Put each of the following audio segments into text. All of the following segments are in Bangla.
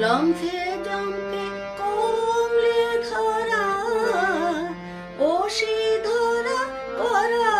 লম্ফে জম্পে কমলে ধরা ওষি ধরা করালিনে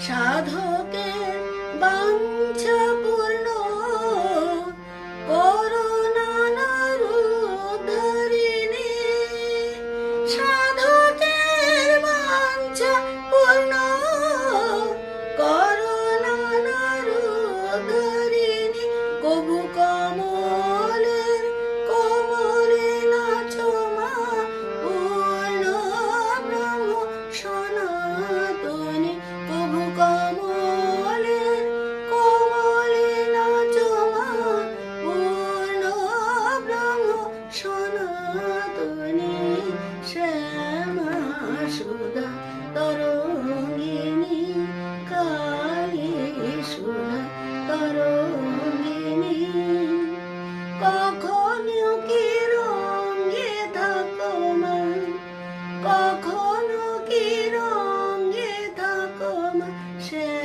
সাধকের কখনো কি রঙে থাকো মা? কখনো কি রঙে থাকো মা? সে